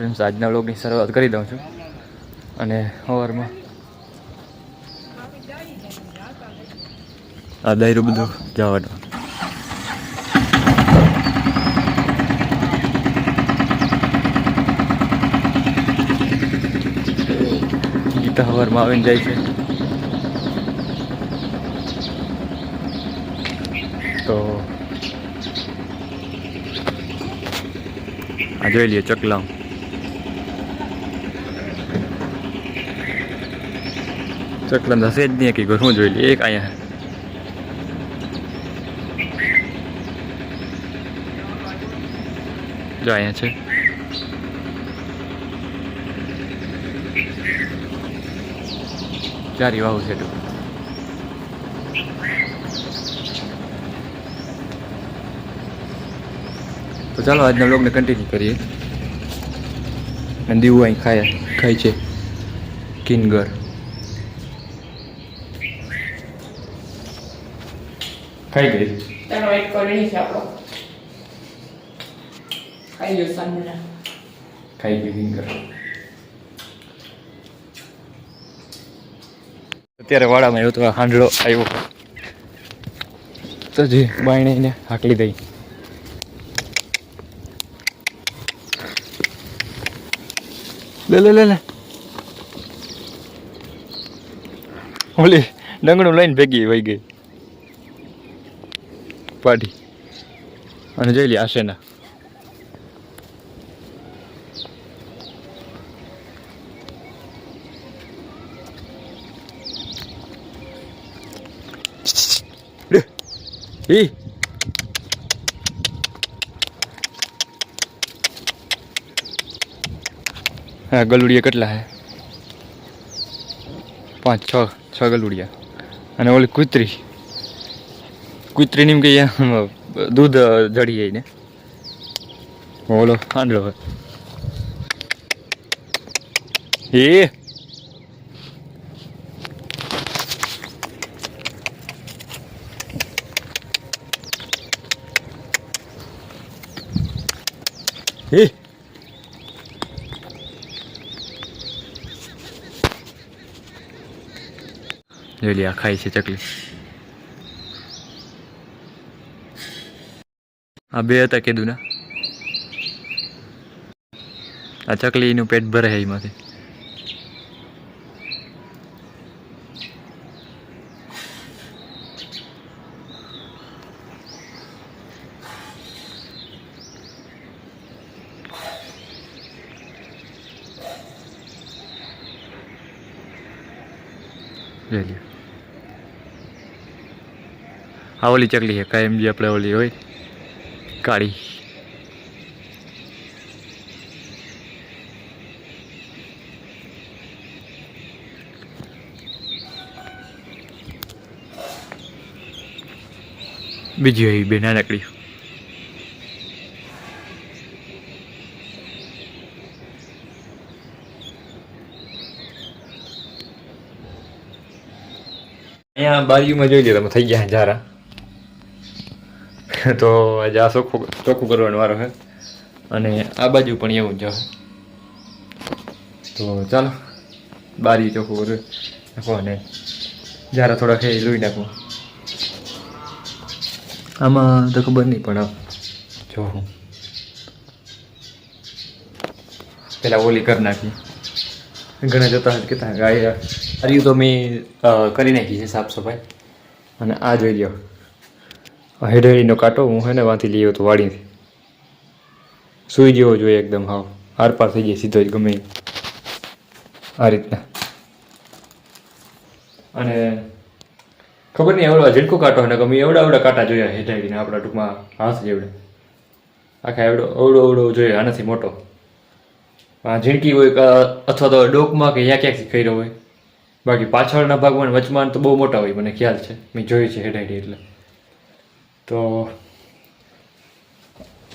Friends આજના વ્લોગની શરૂઆત કરી દઉં છું. અને સવારમાં આ દાયરું બધું જવાનું. ગીતા સવારમાં આવીને જાય છે. તો આ જોઈ લઈએ ચકલામ ચકલામ હશે જ નહીં કે શું જોઈ લઈએ એક અહીંયા જો અહીંયા છે ચારી વાવ છે ટૂંક તો ચાલો આજના બ્લોગને કન્ટિન્યુ કરીએ અને દીવું અહીં ખાય ખાય છે કિનગર ખાઈ ગઈ? તેનો એક કરી છે આપણો. ખાઈ ગયો સાંજના. ખાઈ ગઈ કિનગર અત્યારે વાડામાં આવ્યો તો હાંડળો આવ્યો. તો જે બાયણીને હાકલી દઈ. લે લે લે લે. ઓલી ડંગણું લઈને ભેગી વહી ગઈ. પાડી અને જોઈ લે આશેના એ હા, ગલુડિયા કેટલા હે? પાંચ, છ છ ગલુડિયા. અને ઓલી કૂતરી. કૂતરીની કે દૂધ જડી જાય ને. ઓલો આંડલો એ! આ ખાય છે ચકલી. આ બે હતા કીધું ના આ ચકલીનું પેટ ભરે એમાંથી. આ ઓલી ચકલી છે કાયમ જે આપણે ઓલી હોય. કાળી બીજી હોય બે નાનકડી. અહીંયા બાજુમાં જોઈ લે તમે થઈ ગયા જારા તો આજે આ ચોખ્ખું ચોખ્ખું કરવાનો વારો છે અને આ બાજુ પણ એવું જ હોય તો ચાલો બારી ચોખ્ખું કરું નાખો અને જ્યારે થોડા ખાઈ લોહી નાખો. આમાં તો ખબર નહીં પણ જો હું. પહેલાં ઓલી કરી નાખી. ઘણા જતા હતા કહેતા ગાય હરિયું તો મેં કરી નાખી છે સાફ સફાઈ. અને આ જોઈ લ્યો. હેડેડીનો કાંટો હું હેને વાંથી લઈ તો વાડીથી સૂઈ જેવો જોઈએ એકદમ હાવ. આરપાર થઈ જાય સીધો જ ગમે આ રીતના. અને ખબર નહીં એવડો ઝીણકો કાંટો ને ગમે એવડા એવડા કાંટા જોયા હેઠાડીને આપણા ટૂંકમાં હાથ જેવડે. આખા એવડો અવડો અવડો જોઈએ આનાથી મોટો. ઝીણકી હોય અથવા તો ડોકમાં કે ક્યાં ક્યાંકથી કર્યો હોય. બાકી પાછળના ભાગમાં વચમાન વચમાં તો બહુ મોટા હોય, મને ખ્યાલ છે. મેં જોયું છે હેડાઈડી એટલે. તો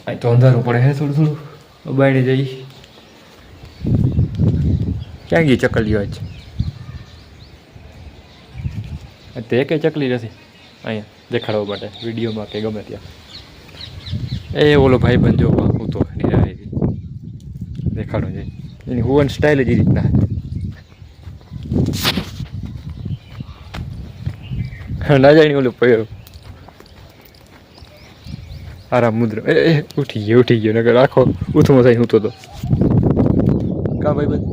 અહીં તો અંધારું પડે હે થોડું થોડું. અબાણી જઈ. ક્યાં ગઈ ચકલીઓ આજ? તે કઈ ચકલી નથી? અહીંયા દેખાડવા માટે, વિડીયોમાં કે ગમે ત્યાં. એ ઓલો ભાઈ બંધો હતો નિરાળી દેખાડો જઈ. એની હુવન સ્ટાઇલ જ એ રીતના ના જાણી ઓલું પડ્યો આરામ મુદ્ર. એ ઉઠી ગયો ઉઠી ગયો નગર આખો ઉથમો થઈ હું તો. તો કા ભાઈ બધ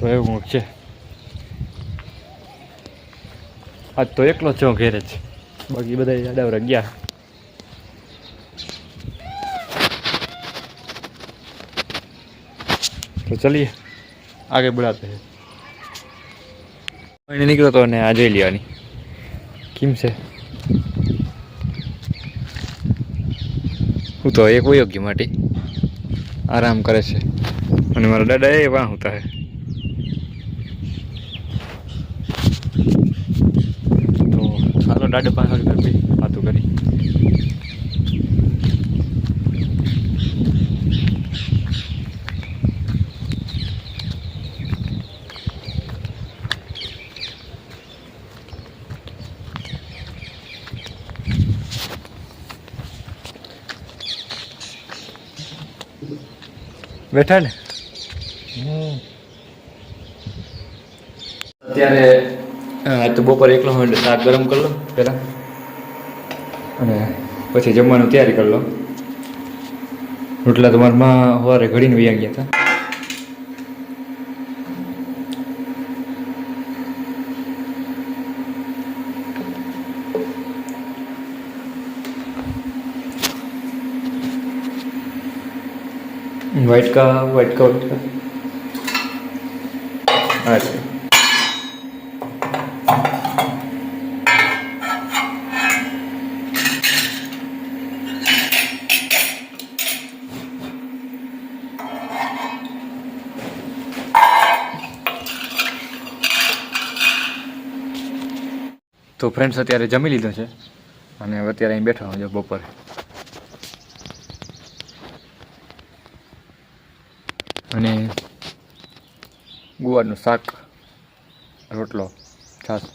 તો એવું કંઈક છે. આજ તો એકલો છો ઘેરે જ. બાકી બધા યાદાવરા ગયા. તો ચલીએ. આગળ બળાતે હૈ. નીકળ્યો તો ને આ જોઈ લેવાની. કેમ છે? હું તો એક વયો ગયો માટે આરામ કરે છે. અને મારા દાદા એ વાહ હે તો ચાલો દાદા પાસે કરી વાતો કરી બેઠા ને? અત્યારે તો બપોરે એકલો હોય શાક ગરમ કરી લો પહેલાં. અને પછી જમવાનું તૈયારી કરી લો. રોટલા તમારા માં સવારે ઘડીને વૈયા ગયા હતા. व्हाइट का व्हाइट का व्हाइट का अच्छा તો ફ્રેન્ડ્સ અત્યારે જમી લીધું છે અને હવે અત્યારે અહીં બેઠો છું જો બપોરે અને ગુવારનું શાક રોટલો છાશ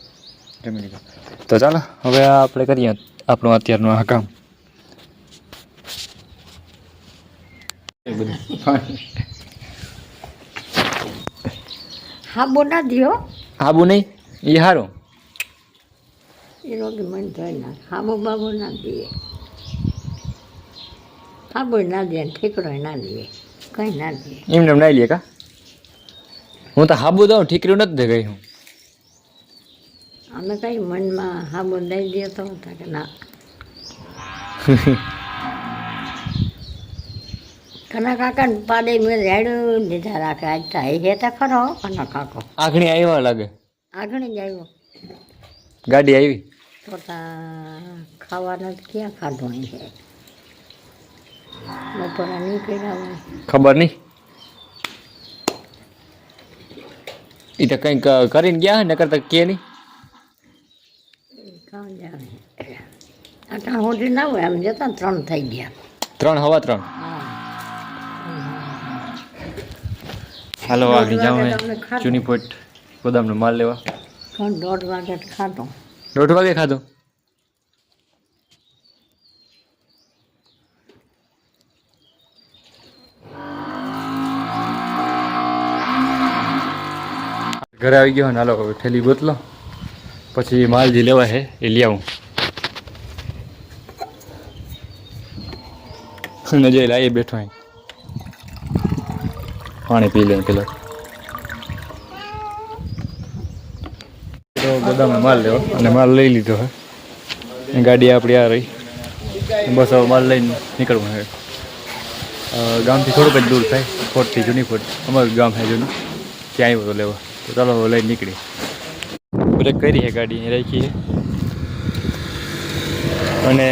જમી લીધું. તો ચાલો હવે આપણે કરીએ આપણું અત્યારનું આ કામ. એ ના દિયો. આબુ નહીં એ રોગ મન થાય ના હાબો બાબો ના દે હાબો ના દે ઠીકરો ના દે કંઈ ના દે એમને એમ નાઈ લે કા? હું તો હાબુ દઉં ઠીકર્યું નથી ગઈ હું. અમે કઈ મનમાં હાબુ દઈ દે તો કે ના. કના કાકા પાડે મેં રેડું લીધા રાખે. આજ તો હે તો ખરો કના કાકો. આખણી આવ્યા લાગે. આગણી જ આવ્યો ગાડી આવી. તો ખાવાનું ક્યાં ખાધું અહીં? હોય. ખબર નહીં? એ તો કંઈક કરીને ગયા ને કરતા કે નહીં? જાણે સુધી ના હોય એમ જતા ત્રણ થઈ ગયા. ત્રણ હવા ત્રણ. હાલો આગળ જાઉં ચુની પોઈન્ટ ગોદામનો માલ લેવા. દોઢ વાગે ખાધો. દોઢ વાગે ખાધો? ઘરે આવી ગયો ને હાલો ઠેલી બોતલો પછી માલ જે લેવા છે, એ લઈ આવું. નજર લાવી બેઠો અહીં. પાણી પી લે પેલા. તો ગોદામમાં માલ લેવો. અને માલ લઈ લીધો હે. ગાડી આપણી આ રહી. બસ હવે માલ લઈને નીકળવું છે ગામથી થોડુંક જ દૂર થાય. ફોટથી જૂની ફોટ અમારું ગામ છે જૂનું. ત્યાં આવ્યો લેવા. તો ચાલો લઈ નીકળી. બ્રેક કરી છે ગાડી રાખી અને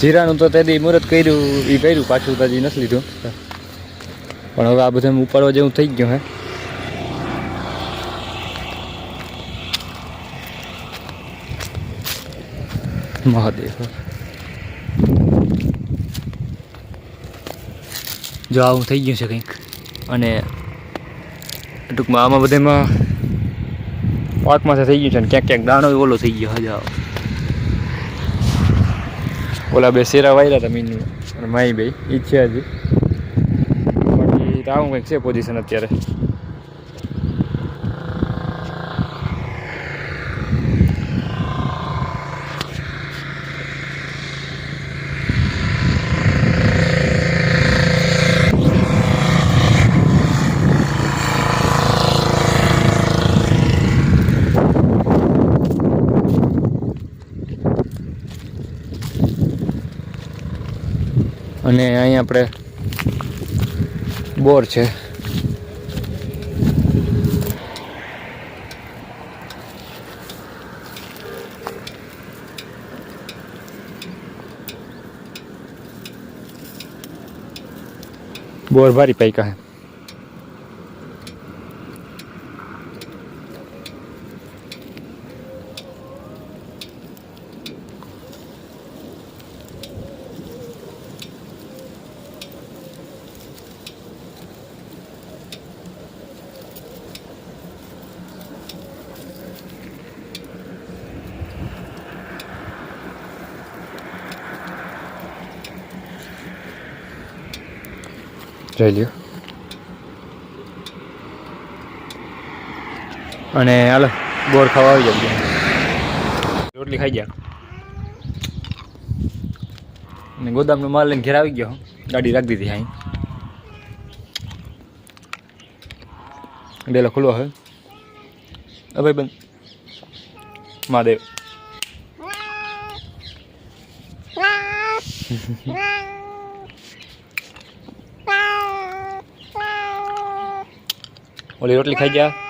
જીરાનું તો તે દી મુહૂર્ત કર્યું એ કર્યું પાછું તો હજી નથી લીધું. પણ હવે આ બધા ઉપાડવા જેવું થઈ ગયું હે. મહાદેવ. જો આવું થઈ ગયું છે કંઈક. અને ટૂંકમાં આમાં બધામાં પાકમાં થઈ ગયું છે ને ક્યાંક ક્યાંક દાણો ઓલો થઈ ગયો હજા ઓલા બે શેરા વાયરા હતા મીનુ અને માઈ બે, ઈ છે હજી. બાકી આવું કંઈક છે પોઝિશન અત્યારે. અને અહીં આપણે બોર છે. બોર ભારી પૈકા હે જોઈ અને હાલો બોર ખાવા આવી જાય રોટલી ખાઈ ગયા અને ગોદામનો માલ લઈને ઘેર આવી ગયો. ગાડી રાખી દીધી અહીં. ડેલો ખુલ્લો હવે અભય બંધ. મહાદેવ. ઓલી રોટલી ખાઈ ગયા